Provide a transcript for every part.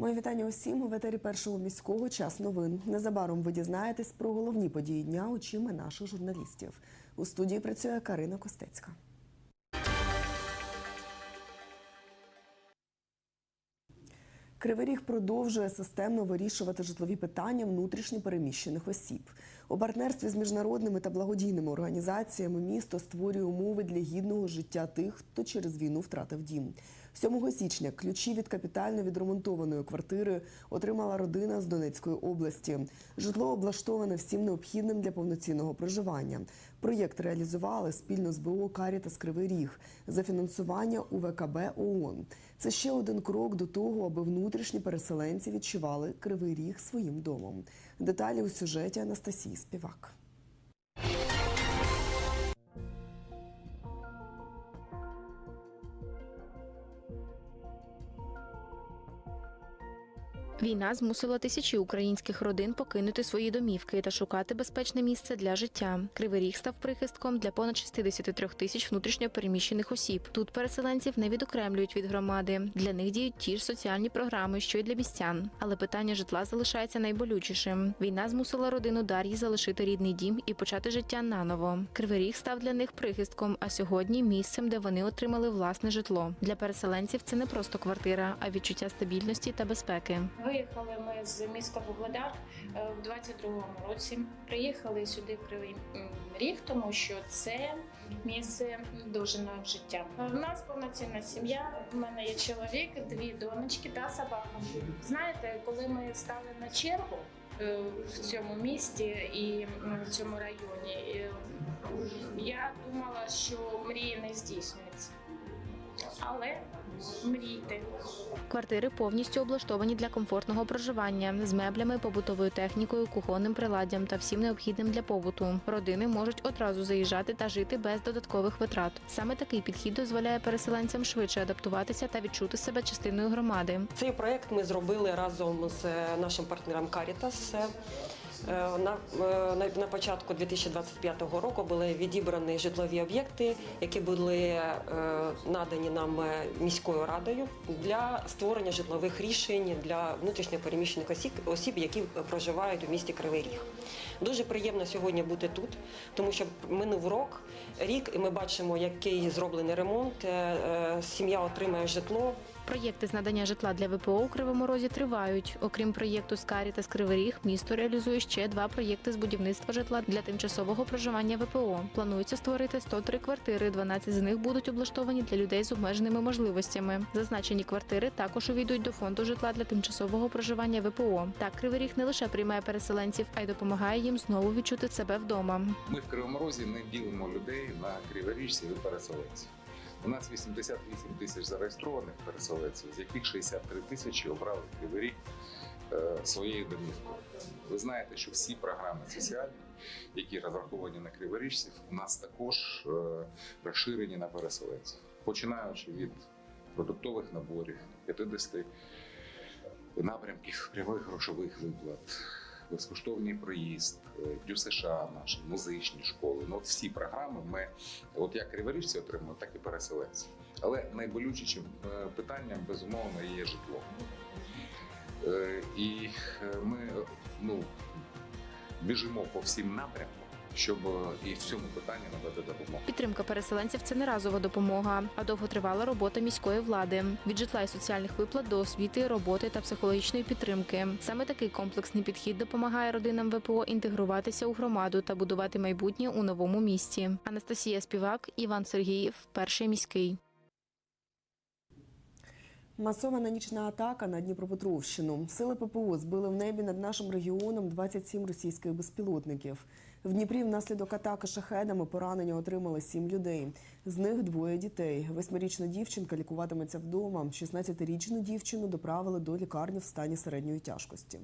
Моє вітання усім у ветері першого міського час новин. Незабаром ви дізнаєтесь про головні події дня очима наших журналістів. У студії працює Карина Костецька. Кривий Ріг продовжує системно вирішувати житлові питання внутрішньо переміщених осіб. У партнерстві з міжнародними та благодійними організаціями місто створює умови для гідного життя тих, хто через війну втратив дім. 7 січня ключі від капітально відремонтованої квартири отримала родина з Донецької області. Житло облаштоване всім необхідним для повноцінного проживання. Проєкт реалізували спільно з БО «Карітас Кривий Ріг за фінансування УВКБ ООН. Це ще один крок до того, аби внутрішні переселенці відчували Кривий Ріг своїм домом. Деталі у сюжеті Анастасії Співак. Війна змусила тисячі українських родин покинути свої домівки та шукати безпечне місце для життя. Кривий Ріг став прихистком для понад 63 тисяч внутрішньо переміщених осіб. Тут переселенців не відокремлюють від громади. Для них діють ті ж соціальні програми, що й для містян. Але питання житла залишається найболючішим. Війна змусила родину Дар'ї залишити рідний дім і почати життя наново. Кривий Ріг став для них прихистком, а сьогодні місцем, де вони отримали власне житло. Для переселенців це не просто квартира, а відчуття стабільності та безпеки. Виїхали ми з міста Вугледар е, в 22-му році. Приїхали сюди Кривий Ріг, тому що це місце довжиною життя. У нас повноцінна сім'я. У мене є чоловік, дві донечки та собака. Знаєте, коли ми стали на чергу е, в цьому місті і в цьому районі, е, я думала, що мрії не здійснюються. Але мрійте. Квартири повністю облаштовані для комфортного проживання з меблями, побутовою технікою, кухонним приладдям та всім необхідним для побуту. Родини можуть одразу заїжджати та жити без додаткових витрат. Саме такий підхід дозволяє переселенцям швидше адаптуватися та відчути себе частиною громади. Цей проект ми зробили разом з нашим партнером Caritas. Е, На, е, на, на початку 2025 року були відібрані житлові об'єкти, які були е, надані нам міською радою для створення житлових рішень для внутрішньопереміщених осіб, осіб, які проживають у місті Кривий Ріг. Дуже приємно сьогодні бути тут, тому що минув рок, рік, і ми бачимо, який зроблений ремонт. Сім'я отримає житло. Проєкти з надання житла для ВПО у Кривому Розі тривають. Окрім проєкту «Скарі» та Кривий Ріг, місто реалізує ще два проєкти з будівництва житла для тимчасового проживання ВПО. Планується створити 103 квартири. 12 з них будуть облаштовані для людей з обмеженими можливостями. Зазначені квартири також увійдуть до фонду житла для тимчасового проживання ВПО. Так Кривий Ріг не лише приймає переселенців, а й допомагає їм знову відчути себе вдома. Ми в Кривому Розі не ділимо людей на криворіжців і переселенців. У нас 88 тисяч зареєстрованих переселенців, з яких 63 тисячі обрали Кривий е, своєю домівкою. Ви знаєте, що всі програми соціальні, які розраховані на криворіжців, у нас також е, розширені на переселенців, починаючи від продуктових наборів, 50 напрямків прямих грошових виплат, безкоштовний проїзд, е, Дю США наші, музичні школи. Ну, от всі програми ми, от як криворіжці отримуємо, так і переселенці. Але найболючішим е, питанням, безумовно, є житло. Е, І е, ми е, ну, біжимо по всім напрямкам, щоб е, і в цьому питанні надати допомогу. Підтримка переселенців це не разова допомога, а довготривала робота міської влади від житла і соціальних виплат до освіти, роботи та психологічної підтримки. Саме такий комплексний підхід допомагає родинам ВПО інтегруватися у громаду та будувати майбутнє у новому місті. Анастасія Співак, Іван Сергіїв, перший міський. Масована нічна атака на Дніпропетровщину. Сили ППО збили в небі над нашим регіоном 27 російських безпілотників. В Дніпрі внаслідок атаки шахедами поранення отримали сім людей. З них двоє дітей. Восьмирічна дівчинка лікуватиметься вдома. 16-річну дівчину доправили до лікарні в стані середньої тяжкості.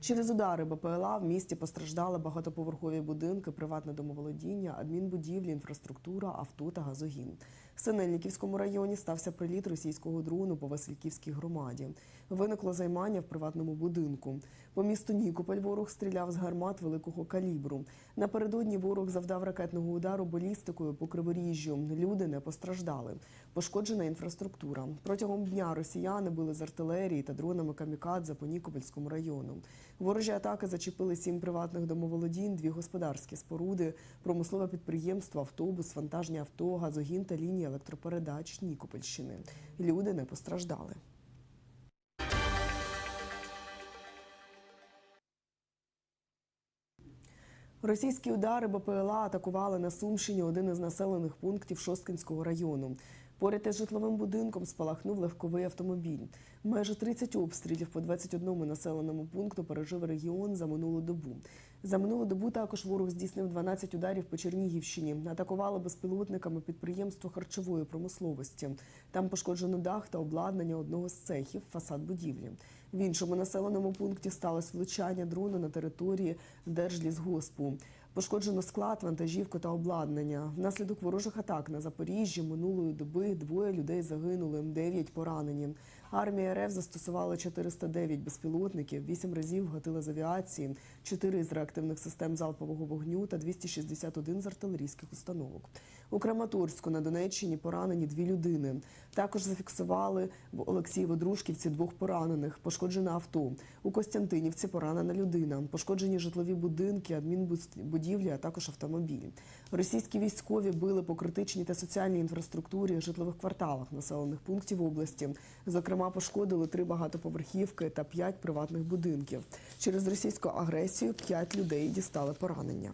Через удари БПЛА в місті постраждали багатоповерхові будинки, приватне домоволодіння, адмінбудівлі, інфраструктура, авто та газогін. В Синельниківському районі стався приліт російського дрону по Васильківській громаді. Виникло займання в приватному будинку. По місту Нікополь ворог стріляв з гармат великого калібру. Напередодні ворог завдав ракетного удару балістикою по криворіжжю. Люди не постраждали. Пошкоджена інфраструктура. Протягом дня росіяни били з артилерії та дронами камікадзе по Нікопольському району. Ворожі атаки зачепили сім приватних домоволодінь, дві господарські споруди, промислове підприємство, автобус, вантажні авто, газогін та лінії електропередач Нікопольщини. Люди не постраждали. Російські удари БПЛА атакували на Сумщині один із населених пунктів Шосткинського району. Поряд із житловим будинком спалахнув легковий автомобіль. Майже 30 обстрілів по 21 населеному пункту пережив регіон за минулу добу. За минулу добу також ворог здійснив 12 ударів по Чернігівщині. Атакували безпілотниками підприємство харчової промисловості. Там пошкоджено дах та обладнання одного з цехів, фасад будівлі. В іншому населеному пункті сталося влучання дрону на території Держлісгоспу. Пошкоджено склад, вантажівку та обладнання. Внаслідок ворожих атак на Запоріжжі минулої доби двоє людей загинули, дев'ять поранені. Армія РФ застосувала 409 безпілотників, 8 разів гатила з авіації, 4 з реактивних систем залпового вогню та 261 з артилерійських установок. У Краматорську на Донеччині поранені дві людини. Також зафіксували в Олексієво-Дружківці двох поранених. Пошкоджене авто. У Костянтинівці поранена людина. Пошкоджені житлові будинки, адмінбудівлі, а також автомобіль. Російські військові били по критичній та соціальній інфраструктурі житлових кварталах населених пунктів області. Зокрема, пошкодили три багатоповерхівки та п'ять приватних будинків. Через російську агресію п'ять людей дістали поранення.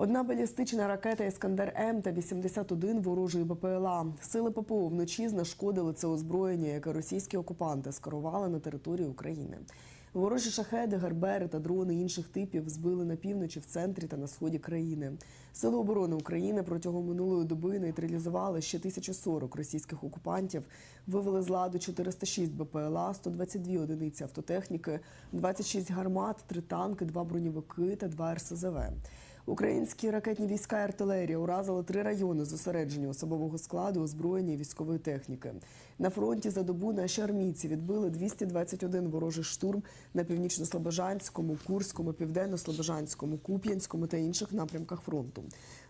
Одна балістична ракета Іскандер М та 81 ворожої БПЛА. Сили ППО вночі знешкодили це озброєння, яке російські окупанти скерували на територію України. Ворожі шахеди, гарбери та дрони інших типів збили на півночі, в центрі та на сході країни. Сили оборони України протягом минулої доби нейтралізували ще 1040 російських окупантів, вивели з ладу 406 БПЛА, 122 одиниці автотехніки, 26 гармат, 3 танки, 2 броньовики та 2 РСЗВ. Українські ракетні війська і артилерія уразили три райони зосередження особового складу, озброєння і військової техніки. На фронті за добу наші армійці відбили 221 ворожий штурм на північно-слобожанському, Курському, південно-слобожанському, Куп'янському та інших напрямках фронту.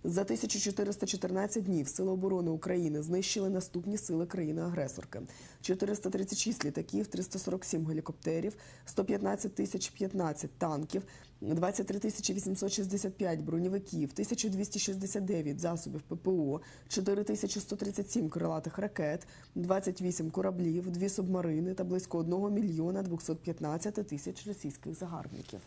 За 1414 днів Сили оборони України знищили наступні сили країни-агресорки: 436 літаків, 347 гелікоптерів, 115 тисяч 15 танків, 23 тисячі 865 броньовиків, 1269 засобів ППО, 4137 крилатих ракет, 28 кораблів, 2 субмарини та близько 1 мільйона 215 тисяч російських загарбників.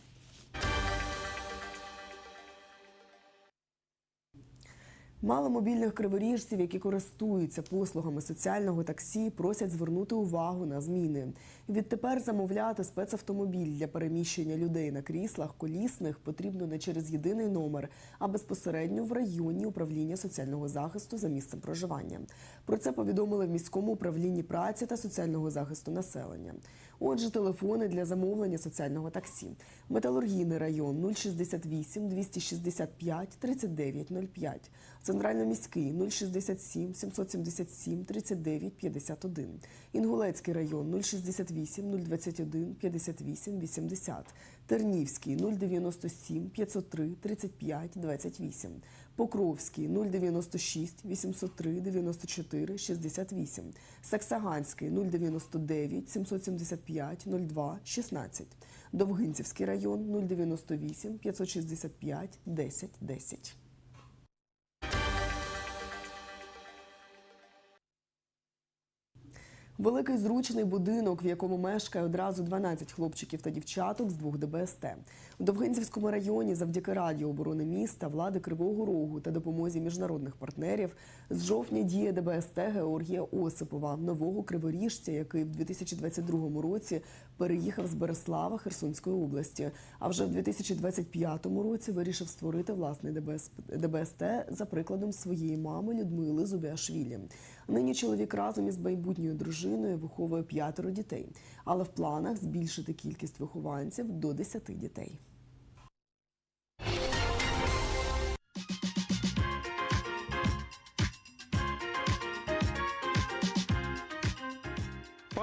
Мало мобільних криворіжців, які користуються послугами соціального таксі, просять звернути увагу на зміни. Відтепер замовляти спецавтомобіль для переміщення людей на кріслах колісних потрібно не через єдиний номер, а безпосередньо в районні управління соціального захисту за місцем проживання. Про це повідомили в міському управлінні праці та соціального захисту населення. Отже, телефони для замовлення соціального таксі. Металургійний район 068 265 3905. Центрально-міський 067 777 39 51. Інгулецький район 068 021 58 80. Тернівський 097 503 35 28. Покровський 096 803 94 68. Саксаганський 099 775 02 16. Довгинцівський район 098 565 10 10. Великий зручний будинок, в якому мешкає одразу 12 хлопчиків та дівчаток з двох ДБСТ. У Довгинцівському районі завдяки Раді оборони міста, влади Кривого Рогу та допомозі міжнародних партнерів з жовтня діє ДБСТ Георгія Осипова, нового криворіжця, який в 2022 році переїхав з Береслава Херсонської області. А вже в 2025 році вирішив створити власний ДБС, ДБСТ за прикладом своєї мами Людмили Зубіашвілі. Нині чоловік разом із майбутньою дружиною виховує п'ятеро дітей, але в планах збільшити кількість вихованців до 10 дітей.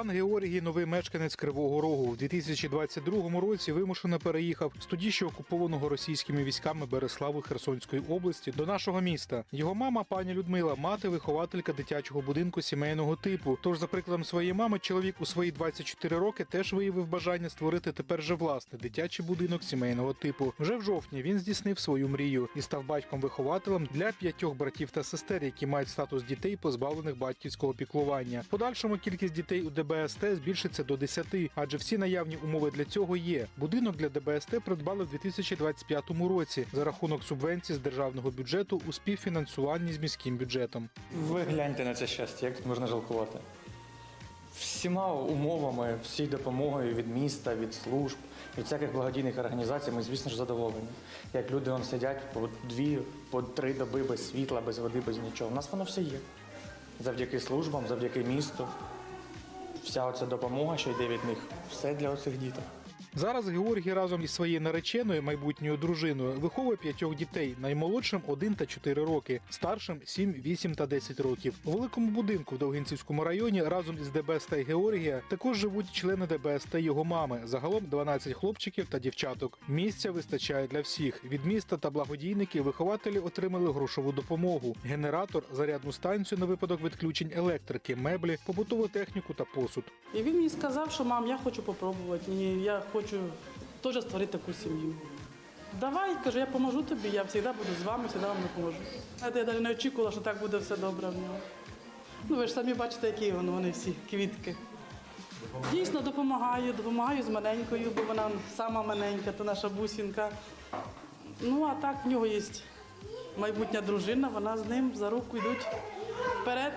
Пан Георгій, новий мешканець Кривого Рогу, у 2022 році вимушено переїхав з тоді ще окупованого російськими військами Береславу Херсонської області до нашого міста. Його мама, пані Людмила, мати вихователька дитячого будинку сімейного типу. Тож, за прикладом своєї мами, чоловік у свої 24 роки теж виявив бажання створити тепер же власний дитячий будинок сімейного типу. Вже в жовтні він здійснив свою мрію і став батьком-вихователем для п'ятьох братів та сестер, які мають статус дітей, позбавлених батьківського піклування. Подальшому кількість дітей у ДБСТ збільшиться до 10, адже всі наявні умови для цього є. Будинок для ДБСТ придбали в 2025 році за рахунок субвенцій з державного бюджету у співфінансуванні з міським бюджетом. Ви гляньте на це щастя, як можна жалкувати. Всіма умовами, всій допомогою від міста, від служб, від всяких благодійних організацій, ми, звісно ж, задоволені. Як люди вон сидять по дві, по три доби без світла, без води, без нічого. У нас воно все є. Завдяки службам, завдяки місту. Вся оця допомога, що йде від них, все для оцих діток. Зараз Георгій разом із своєю нареченою майбутньою дружиною виховує п'ятьох дітей, наймолодшим 1 та 4 роки, старшим 7, 8 та 10 років. У великому будинку в Довгинцівському районі разом із ДБСТ Георгія також живуть члени ДБСТ його мами. Загалом 12 хлопчиків та дівчаток. Місця вистачає для всіх. Від міста та благодійники вихователі отримали грошову допомогу: генератор, зарядну станцію на випадок відключень електрики, меблі, побутову техніку та посуд. І він мені сказав, що мам, я хочу попробувати. Я хочу теж створити таку сім'ю. Давай, кажу, я поможу тобі, я завжди буду з вами, завжди вам допоможу. Я навіть не очікувала, що так буде все добре в нього. Ну ви ж самі бачите, які вони, вони всі квітки. Дійсно допомагаю, допомагаю з маленькою, бо вона сама маленька, то наша бусінка. Ну а так в нього є майбутня дружина, вона з ним за руку йдуть вперед.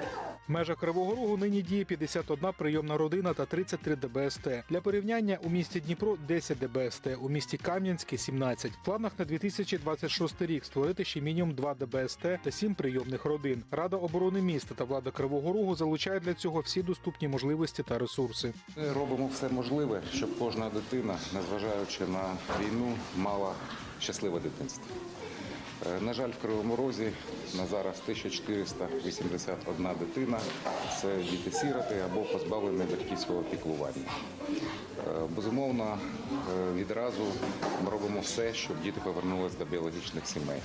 В межах Кривого Рогу нині діє 51 прийомна родина та 33 ДБСТ. Для порівняння у місті Дніпро 10 ДБСТ, у місті Кам'янське 17. В планах на 2026 рік створити ще мінімум 2 ДБСТ та 7 прийомних родин. Рада оборони міста та влада Кривого Рогу залучають для цього всі доступні можливості та ресурси. Ми робимо все можливе, щоб кожна дитина, незважаючи на війну, мала щасливе дитинство. Е, На жаль, в Кривому Розі на зараз 1481 дитина це діти-сіроти або позбавлені батьківського піклування. Е, Безумовно, е, відразу ми робимо все, щоб діти повернулися до біологічних сімей.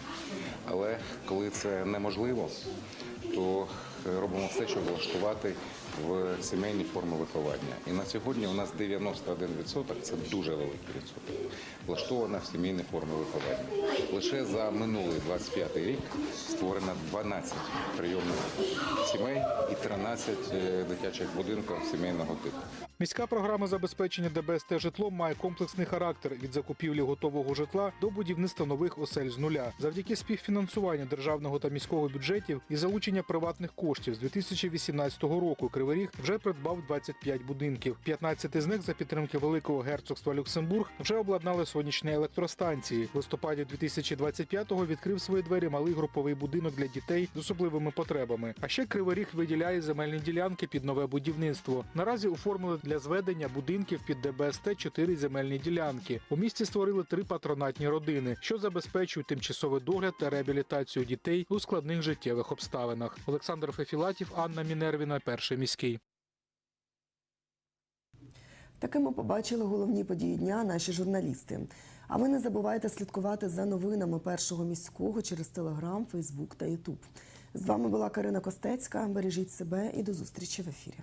Але коли це неможливо, то робимо все, щоб влаштувати в сімейні форми виховання. І на сьогодні у нас 91% це дуже великий відсоток. Влаштована в сімейні форми виховання. Лише за минулий 25 рік створено 12 прийомних сімей і 13 е, дитячих будинків сімейного типу. Міська програма забезпечення ДБСТ житлом має комплексний характер від закупівлі готового житла до будівництва нових осель з нуля. Завдяки співфінансуванню державного та міського бюджетів і залучення приватних коштів з 2018 року Кривий Ріг вже придбав 25 будинків. 15 з них за підтримки Великого герцогства Люксембург вже обладнали сонячні електростанції. В листопаді 2025-го відкрив свої двері малий груповий будинок для дітей з особливими потребами. А ще Кривий Ріг виділяє земельні ділянки під нове будівництво. Наразі оформили для зведення будинків під ДБСТ чотири земельні ділянки. У місті створили три патронатні родини, що забезпечують тимчасовий догляд та реабілітацію дітей у складних життєвих обставинах. Олександр Фефілатів, Анна Мінервіна, перший міський. Такими побачили головні події дня наші журналісти. А ви не забувайте слідкувати за новинами першого міського через Телеграм, Фейсбук та Ютуб. З вами була Карина Костецька. Бережіть себе і до зустрічі в ефірі.